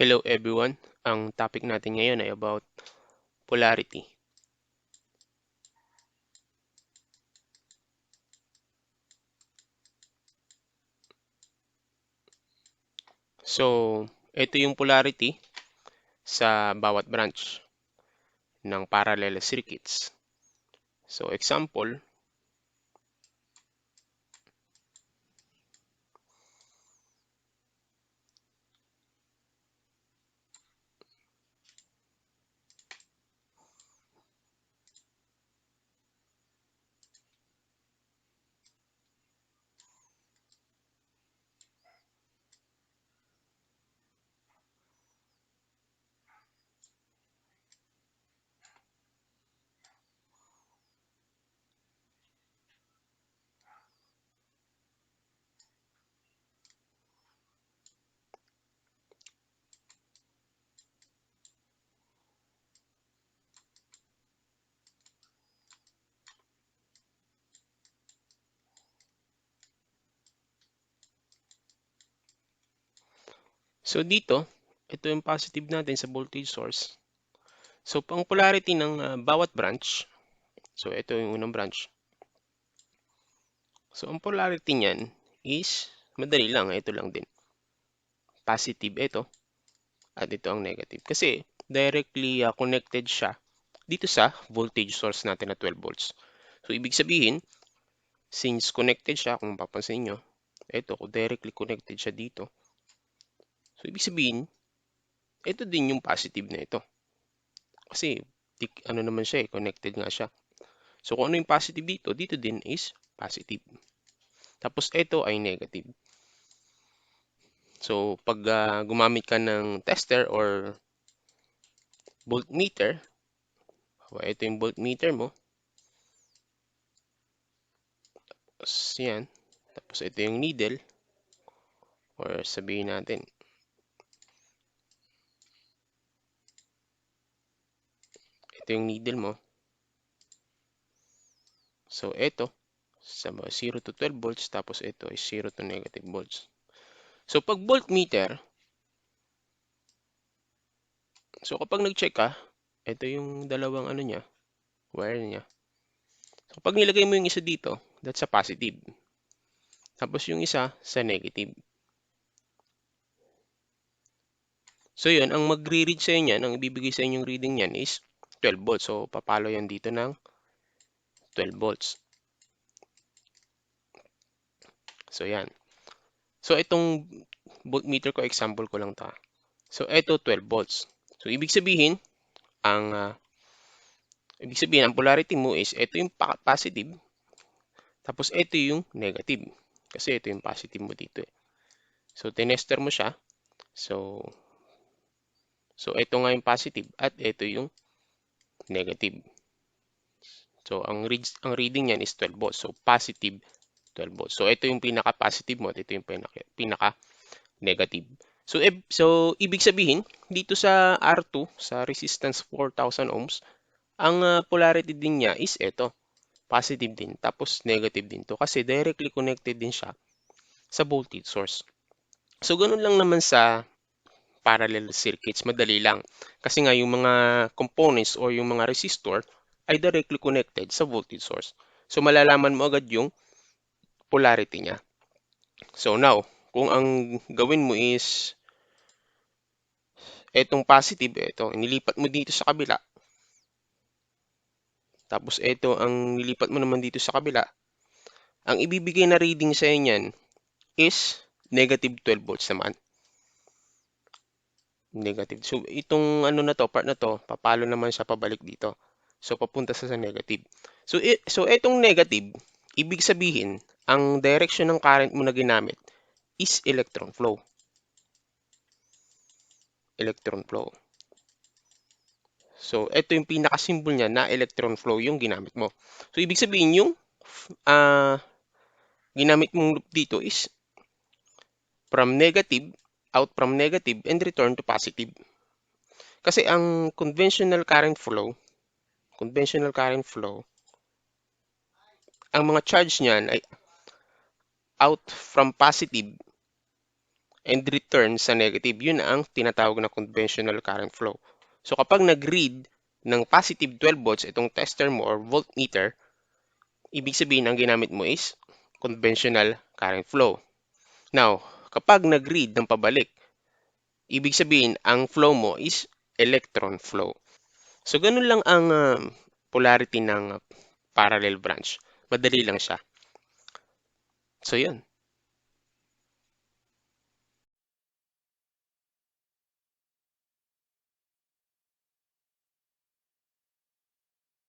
Hello everyone. Ang topic natin ngayon ay about polarity. So, ito yung polarity sa bawat branch ng parallel circuits. So, example, So dito, ito yung positive natin sa voltage source. So pang polarity ng uh, bawat branch, so ito yung unang branch. So ang polarity niyan is, madali lang, ito lang din. Positive ito, at ito ang negative. Kasi directly uh, connected siya dito sa voltage source natin na 12 volts. So ibig sabihin, since connected siya, kung papansin nyo, ito, directly connected siya dito So, ibig sabihin, ito din yung positive na ito. Kasi, ano naman siya eh, connected nga siya. So, kung ano yung positive dito, dito din is positive. Tapos, ito ay negative. So, pag uh, gumamit ka ng tester or voltmeter, ito yung voltmeter mo. Tapos, yan. Tapos, ito yung needle. Or sabihin natin, ito yung needle mo. So, ito, sa 0 to 12 volts, tapos ito is 0 to negative volts. So, pag voltmeter, so kapag nag-check ka, ito yung dalawang ano niya, wire niya. So, pag nilagay mo yung isa dito, that's a positive. Tapos yung isa sa negative. So, yun, ang magre-read sa inyo, ang ibibigay sa inyong reading niyan is 12 volts. So, papalo yan dito ng 12 volts. So, yan. So, itong voltmeter ko, example ko lang ta. So, ito 12 volts. So, ibig sabihin, ang uh, ibig sabihin, ang polarity mo is, ito yung positive, tapos ito yung negative. Kasi ito yung positive mo dito eh. So, tinester mo siya. So, so ito nga yung positive at ito yung negative. So, ang, read, ang reading niyan is 12 volts. So, positive 12 volts. So, ito yung pinaka-positive mo at ito yung pinaka-negative. So, e so, ibig sabihin, dito sa R2, sa resistance 4,000 ohms, ang uh, polarity din niya is ito. Positive din. Tapos, negative din to. Kasi directly connected din siya sa voltage source. So, ganun lang naman sa parallel circuits, madali lang. Kasi nga yung mga components or yung mga resistor ay directly connected sa voltage source. So malalaman mo agad yung polarity niya. So now, kung ang gawin mo is etong positive, ito, nilipat mo dito sa kabila. Tapos ito ang nilipat mo naman dito sa kabila. Ang ibibigay na reading sa inyan is negative 12 volts naman negative. So, itong ano na to, part na to, papalo naman siya pabalik dito. So, papunta sa, negative. So, it, so itong negative, ibig sabihin, ang direction ng current mo na ginamit is electron flow. Electron flow. So, ito yung pinaka-symbol niya na electron flow yung ginamit mo. So, ibig sabihin yung uh, ginamit mong loop dito is from negative out from negative and return to positive. Kasi ang conventional current flow, conventional current flow, ang mga charge niyan ay out from positive and return sa negative. Yun ang tinatawag na conventional current flow. So kapag nag-read ng positive 12 volts itong tester mo or voltmeter, ibig sabihin ang ginamit mo is conventional current flow. Now, kapag nag-read ng pabalik, ibig sabihin ang flow mo is electron flow. So ganun lang ang um, polarity ng uh, parallel branch. Madali lang siya. So yun.